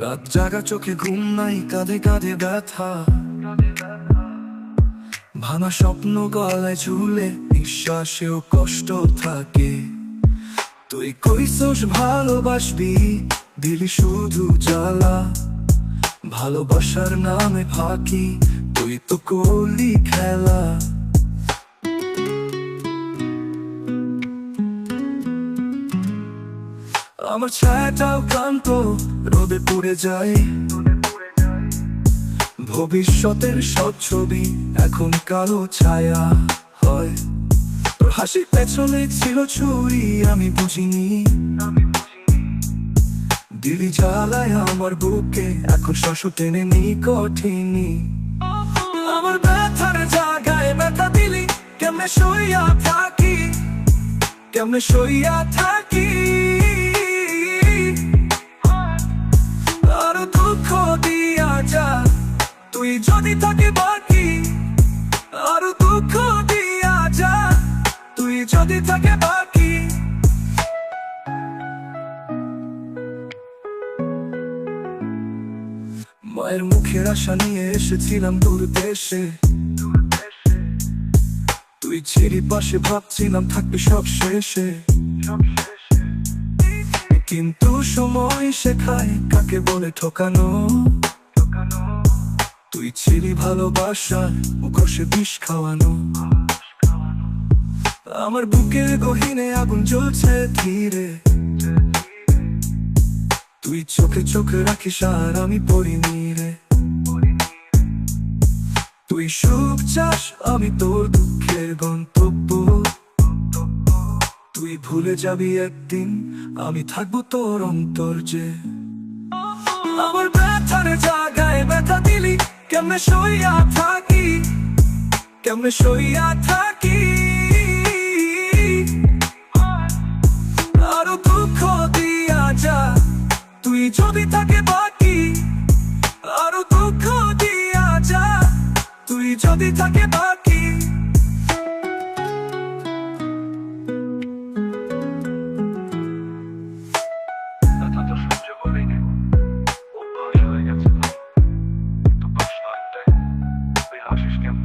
রাত জাগা চোখে ঘুম নাই, কাঁধে কাঁধে ব্যথা। ভাঙা স্বপ্ন গলায় ঝুলে নিঃশ্বাসেও কষ্ট থাকে। তুই কইসোস ভালোবাসবি, দিলি শুধু জ্বালা। ভালোবাসার নামে ফাঁকি, তুই তো করলি খেলা। আমার ছায়াটাও ক্লান্ত, রোদে পুড়ে যায়। ভবিষ্যতের সব ছবি এখন কালো ছায়া হয়। পেছনে ছিল ছুরি, আমি বুঝিনি। দিলি জ্বালায় আমার বুকে, এখন শশ টেনে নি কঠিনি আমার ব্যথার জায়গায় ব্যথা দিলি, কেমনে সইয়া থাকি? কেমনে সইয়া থাকি? যদি থাকে বাকি দুঃখ দিয়া যা। তুই যদি থাকে বাকি। মায়ের মুখের আশা নিয়ে এসেছিলাম দূর দেশে। তুই ছিরি পাশে ভাবছিলাম থাকবি সব শেষে। কিন্তু সময় শেখায় কাকে বলে ঠকানো। তুই ছিলি ভালোবাসার মুখোশে বিষ খাওয়ানো। আমার বুকের গহিনে আগুন জ্বলছে ধীরে। তুই চোখে চোখে রাখিস আর আমি পড়িনি রে তুই সুখ চাস, আমি তোর দুঃখের গন্তব্য। তুই ভুলে যাবি একদিন, আমি থাকব তোর অন্তর যে আমার ব্যথার দিলি কেমনে সইয়া থাকি কেমনে সইয়া থাকি আরও দুঃখ দিয়া যা তুই যদি থাকে বাকি আরও দুঃখ দিয়া যা তুই যদি থাকে বাকি System.